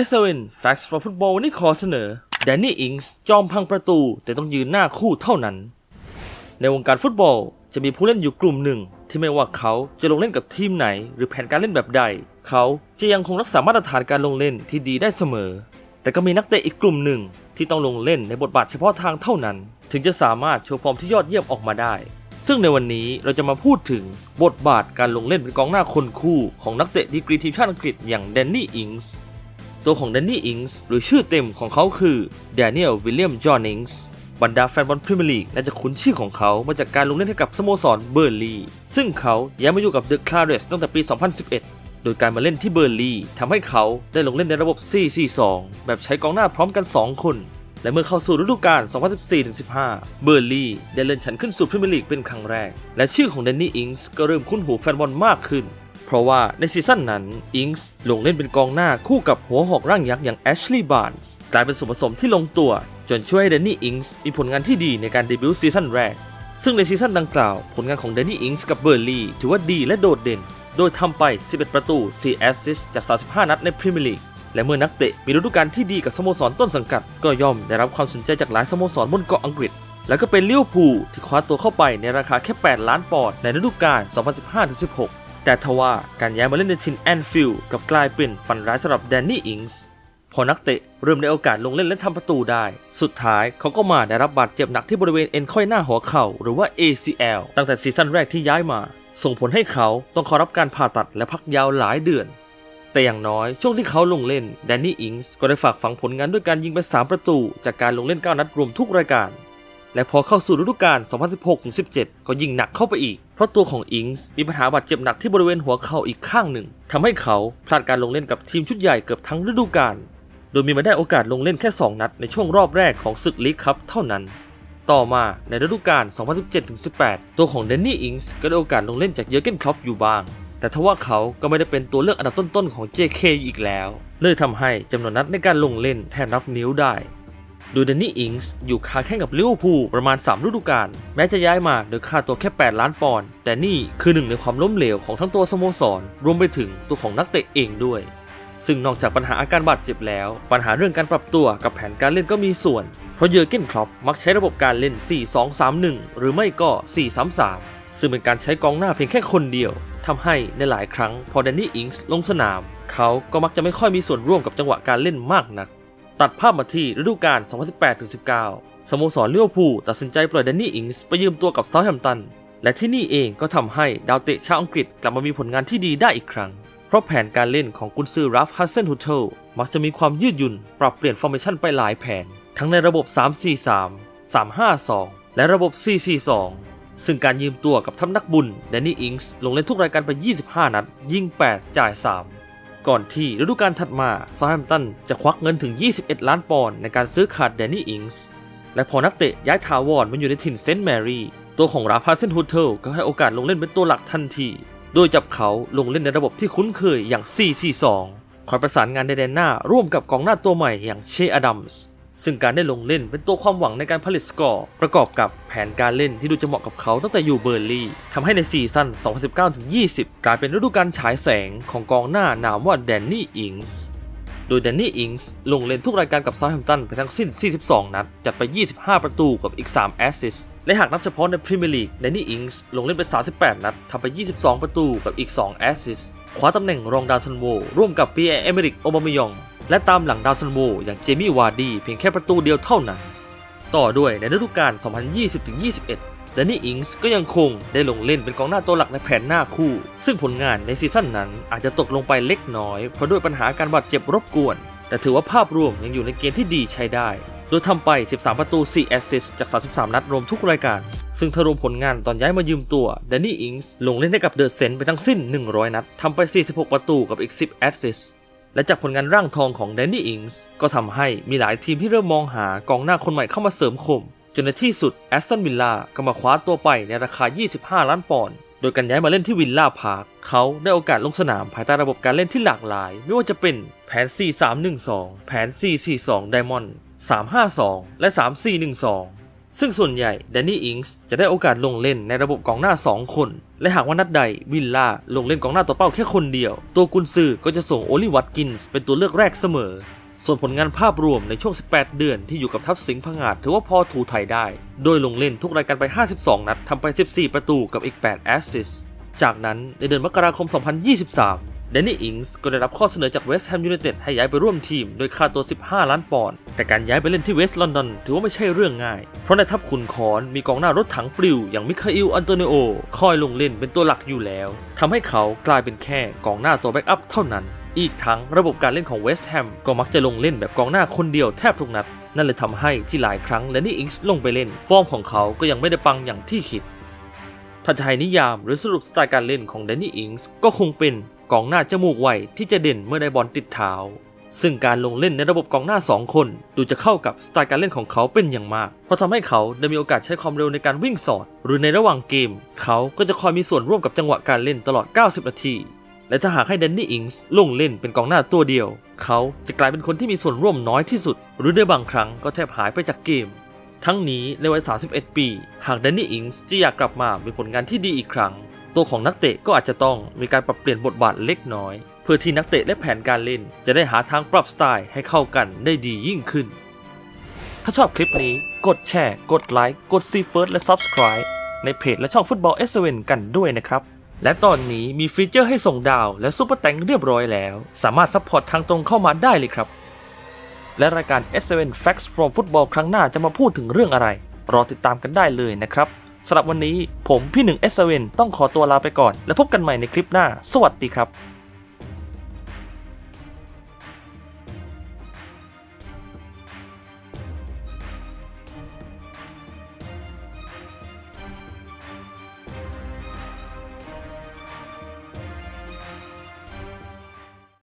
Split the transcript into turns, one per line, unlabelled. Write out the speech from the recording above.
S7 Facts for Football วันนี้ขอเสนอแดนนี่อิงส์จอมพังประตู แต่ต้องยืนหน้าคู่เท่านั้น ในวงการฟุตบอลจะมีผู้เล่นอยู่กลุ่มหนึ่ง ที่ไม่ว่าเขาจะลงเล่นกับทีมไหน หรือแผนการเล่นแบบใด เขาจะยังคงรักษามาตรฐานการลงเล่นที่ดีได้เสมอ แต่ก็มีนักเตะอีกกลุ่มหนึ่ง ที่ต้องลงเล่นในบทบาทเฉพาะทางเท่านั้น ถึงจะสามารถโชว์ฟอร์มที่ยอดเยี่ยมออกมาได้ ซึ่งในวันนี้เราจะมาพูดถึงบทบาทการลงเล่นเป็นกองหน้าคนคู่ของนักเตะดีกรีทีมชาติอังกฤษอย่างแดนนี่อิงส์ ตัวของแดนนี่อิงส์หรือชื่อเต็มของเขาคือแดเนียลวิลเลียมจอห์นอิงส์บรรดาแฟนบอลพรีเมียร์ลีกน่าจะคุ้นชื่อของเขามาจากการลงเล่นให้กับสโมสรเบอร์ลีซึ่งเขาย้ายมาอยู่กับเดอะคลาเรสตั้งแต่ปี 2011 โดยการมาเล่นที่เบอร์ลีทำให้เขาได้ลงเล่นในระบบ 4-4-2 แบบใช้กองหน้าพร้อมกัน 2 คน และเมื่อเข้าสู่ฤดูกาล 2014-15 เบอร์ลีได้เลื่อนชั้นขึ้นสู่พรีเมียร์ลีกเป็นครั้งแรก และชื่อของแดนนี่อิงส์ก็เริ่มคุ้นหูแฟนบอลมากขึ้น ราะว่าในซีซั่นนั้นอิงส์ลงเล่นเป็นกองหน้าคู่กับหัวหอกร่างยักษ์อย่างแอชลีย์บาร์นส์กลายเป็นส่วนผสมที่ลงตัว จนช่วยให้แดนนี่อิงส์มีผลงานที่ดีในการเดบิวต์ซีซั่นแรก ซึ่งในซีซั่นดังกล่าวผลงานของแดนนี่อิงส์กับเบอร์ลีย์ถือว่าดีและโดดเด่น โดยทำไป 11 ประตู 4 แอสซิสต์จาก 35 นัดในพรีเมียร์ลีกและเมื่อนักเตะมีฤดูกาลที่ดีกับสโมสรต้นสังกัด ก็ย่อมได้รับความสนใจจากหลายสโมสรบนเกาะอังกฤษ แล้วก็เป็นเลิเวอร์พูลที่คว้าตัวเข้าไปในราคาแค่ 8 ล้านปอนด์ในฤดูกาล 2015-16 แต่ทว่าการย้ายมาเล่นในทินแอนฟิลด์กับกลายเป็นฝันร้ายสำหรับแดนนี่อิงส์พอนักเตะเริ่มได้โอกาสลงเล่นและทำประตูได้ สุดท้ายเขาก็มาได้รับบาดเจ็บหนักที่บริเวณเอ็นค่อยหน้าหัวเข่าหรือว่า ACL ตั้งแต่ซีซั่นแรกที่ย้ายมา ส่งผลให้เขาต้องข้ารับการผ่าตัดและพักยาวหลายเดือน แต่อย่างน้อยช่วงที่เขาลงเล่นแดนนี่อิงส์ก็ได้ฝากฝังผลงานด้วยการยิงไป 3 ประตู จากการลงเล่น 9 นัดรวมทุกรายการ และพอเข้าสู่ฤดูกาล 2016-17 ก็ยิ่งหนักเข้าไปอีก เพราะตัวของอิงส์มีปัญหาบาดเจ็บหนักที่บริเวณหัวเข่าอีกข้างหนึ่งทำให้เขาพลาดการลงเล่นกับทีมชุดใหญ่เกือบทั้งฤดูกาล โดยมีมาได้โอกาสลงเล่นแค่ 2 นัดในช่วงรอบแรกของศึกลีกคัพเท่านั้น ต่อมาในฤดูกาล 2017-18 ตัวของเดนนี่อิงส์ก็ได้โอกาสลงเล่นจากเยอร์เกนคล็อปอยู่บ้าง แต่ทว่าเขาก็ไม่ได้เป็นตัวเลือกอันดับต้นๆของ JK อีกแล้ว เลยทำให้จำนวนนัดในการลงเล่นแทบนับนิ้วได้ โดยเดนนี่อิงส์อยู่คาแข่งกับลิเวอร์พูลประมาณ 3 ฤดูกาล แม้จะย้ายมาโดยค่าตัวแค่ 8 ล้านปอนด์แต่นี่คือหนึ่งในความล้มเหลวของทั้งตัวสโมสร รวมไปถึงตัวของนักเตะเองด้วย ซึ่งนอกจากปัญหาอาการบาดเจ็บแล้ว ปัญหาเรื่องการปรับตัวกับแผนการเล่นก็มีส่วน เพราะเยอร์เกนคลอปมักใช้ระบบการเล่น 4-2-3-1 หรือไม่ก็ 4-3-3 ซึ่งเป็นการใช้กองหน้าเพียงแค่คนเดียวทำให้ในหลายครั้งพอแดนนี่อิงส์ลงสนาม เขาก็มักจะไม่ค่อยมีส่วนร่วมกับจังหวะการเล่นมากนัก ตัดภาพมาที่ฤดูกาล 2018-19 สโมสรลิเวอร์พูลตัดสินใจปล่อยแดนนี่อิงส์ไปยืมตัวกับเซาท์แฮมป์ตัน และที่นี่เองก็ทำให้ดาวเตะชาวอังกฤษกลับมามีผลงานที่ดีได้อีกครั้ง เพราะแผนการเล่นของกุนซือรัฟฮัสเซนฮูเทลมักจะมีความยืดหยุ่น ปรับเปลี่ยนฟอร์เมชันไปหลายแผน ทั้งในระบบ 3-4-3 3-5-2 และระบบ 4-4-2 ซึ่งการยืมตัวกับทัพนักบุญแดนนี่อิงส์ลงเล่นทุกรายการไป 25 นัด ยิง 8 จ่าย 3 ก่อนที่ฤดูกาลถัดมาซาแฮมตันจะควักเงินถึง 21 ล้านปอนด์ในการซื้อขาดแดนนี่อิงส์ และพอนักเตะย้ายทาวอนมาอยู่ในถิ่นเซนต์แมรี่ ตัวของราพาเซนฮูเทลก็ให้โอกาสลงเล่นเป็นตัวหลักทันที โดยจับเขาลงเล่นในระบบที่คุ้นเคยอย่าง 4-4-2 คอยประสานงานในแดนหน้าร่วมกับกองหน้าตัวใหม่อย่างเชอดัมส์ ซึ่งการได้ลงเล่นเป็นตัวความหวังในการผลิตสกอร์ประกอบกับแผนการเล่นที่ดูจะเหมาะกับเขาตั้งแต่อยู่เบอร์ลีย์ทำให้ในซีซั่น 2019-20 กลายเป็นฤดูกาลฉายแสงของกองหน้านามว่าแดนนี่อิงส์โดยแดนนี่อิงส์ลงเล่นทุกรายการกับซาท์แฮมป์ตันไปทั้งสิ้น 42 นัด จัดไป 25 ประตูกับอีก 3 แอสซิสต์และหากนับเฉพาะในพรีเมียร์ลีกแดนนี่อิงส์ลงเล่นไป 38 นัดทำไป 22 ประตูกับอีก 2 แอสซิสต์คว้าตำแหน่งรองดาวซันโวร่วมกับปีแอร์เอเมริกโอบามายอง และตามหลังดาวซันโวอย่างเจมี่วาร์ดีเพียงแค่ประตูเดียวเท่านั้น ต่อด้วยในฤดูกาล 2020-21 แดนนี่อิงส์ก็ยังคงได้ลงเล่นเป็นกองหน้าตัวหลักในแผนหน้าคู่ ซึ่งผลงานในซีซั่นนั้นอาจจะตกลงไปเล็กน้อย เพราะด้วยปัญหาการบาดเจ็บรบกวน แต่ถือว่าภาพรวมยังอยู่ในเกณฑ์ที่ดีใช้ได้ โดยทำไป 13 ประตู 4 แอสซิสจาก 33 นัดรวมทุกรายการ ซึ่งถ้ารวมผลงานตอนย้ายมายืมตัวแดนนี่อิงส์ลงเล่นให้กับเดอะเซนต์ไปทั้งสิ้น 100 นัดทำไป 46 ประตูกับอีก 10 แอสซิส และจากผลงานร่างทองของแดนนี่อิงส์ก็ทำให้มีหลายทีมที่เริ่มมองหากองหน้าคนใหม่เข้ามาเสริมคม จนในที่สุดแอสตันวิลล่าก็มาคว้าตัวไปในราคา 25 ล้านปอนด์โดยการย้ายมาเล่นที่วิลล่าพาร์คเขาได้โอกาสลงสนามภายใต้ระบบการเล่นที่หลากหลาย ไม่ว่าจะเป็นแผน 4-3-1-2 แผน 4-4-2 Diamond 3-5-2 และ 3-4-1-2 ซึ่งส่วนใหญ่แดนนี่อิงส์จะได้โอกาสลงเล่นในระบบกองหน้า 2 คน และหากว่านัดใดวิลล่าลงเล่นกองหน้าตัวเป้าแค่คนเดียว ตัวกุนซือก็จะส่งโอลิวัตกินส์เป็นตัวเลือกแรกเสมอ ส่วนผลงานภาพรวมในช่วง 18 เดือนที่อยู่กับทัพสิงห์ผงาดถือว่าพอถูไทยได้ โดยลงเล่นทุกรายการไป 52 นัดทำไป 14 ประตูกับอีก 8 แอสซิสจากนั้นในเดือนมกราคม 2023 แดนนี่อิงส์ก็ได้รับข้อเสนอจากเวสต์แฮมยูไนเต็ดให้ย้ายไปร่วมทีมโดยค่าตัว 15 ล้านปอนด์ แต่การย้ายไปเล่นที่เวสต์ลอนดอนถือว่าไม่ใช่เรื่องง่าย เพราะในทัพขุนคอนมีกองหน้ารถถังปลิวอย่างมิคาอิล อันโตนิโอ คอยลงเล่นเป็นตัวหลักอยู่แล้วทำให้เขากลายเป็นแค่กองหน้าตัวแบ็กอัพเท่านั้น อีกทั้งระบบการเล่นของเวสต์แฮมก็มักจะลงเล่นแบบกองหน้าคนเดียวแทบทุกนัด นั่นเลยทำให้ที่หลายครั้งแดนนี่อิงส์ลงไปเล่น ฟอร์มของเขาก็ยังไม่ได้ปังอย่างที่คิดถ้าจะให้นิยามหรือสรุปสไตล์การเล่นของแดนนี่อิงส์ก็คงเป็นกองหน้าจมูกไวที่จะเด่นเมื่อได้บอลติดเท้า ซึ่งการลงเล่นในระบบกองหน้า 2 คนดูจะเข้ากับสไตล์การเล่นของเขาเป็นอย่างมาก เพราะทำให้เขาได้มีโอกาสใช้ความเร็วในการวิ่งสอด หรือในระหว่างเกม เขาก็จะคอยมีส่วนร่วมกับจังหวะการเล่นตลอด 90 นาที และถ้าหากให้แดนนี่อิงส์ลงเล่นเป็นกองหน้าตัวเดียว เขาจะกลายเป็นคนที่มีส่วนร่วมน้อยที่สุด หรือในบางครั้งก็แทบหายไปจากเกมทั้งนี้ในวัย 31 ปี หากแดนนี่อิงส์จะอยากกลับมามีผลงานที่ดีอีกครั้ง ตัวของนักเตะก็อาจจะต้องมีการปรับเปลี่ยนบทบาทเล็กน้อย เพื่อที่นักเตะและแผนการเล่น จะได้หาทางปรับสไตล์ให้เข้ากันได้ดียิ่งขึ้น ถ้าชอบคลิปนี้กดแชร์ กดไลค์ กดซีเฟิร์สและ Subscribe ในเพจและช่องฟุตบอล s อสเกันด้วยนะครับ และตอนนี้มีฟีเจอร์ให้ส่งดาวและซุปเปอร์แตงเรียบร้อยแล้ว สามารถซัพพอร์ตทางตรงเข้ามาได้เลยครับ และรายการ S7 Facts from Football ครั้งหน้าจะมาพูดถึงเรื่องอะไร รอติดตามกันได้เลยนะครับ สำหรับวันนี้ผมพี่หนึ่งเอสเวนต้องขอตัวลาไปก่อน แล้วพบกันใหม่ในคลิปหน้า สวัสดีครับ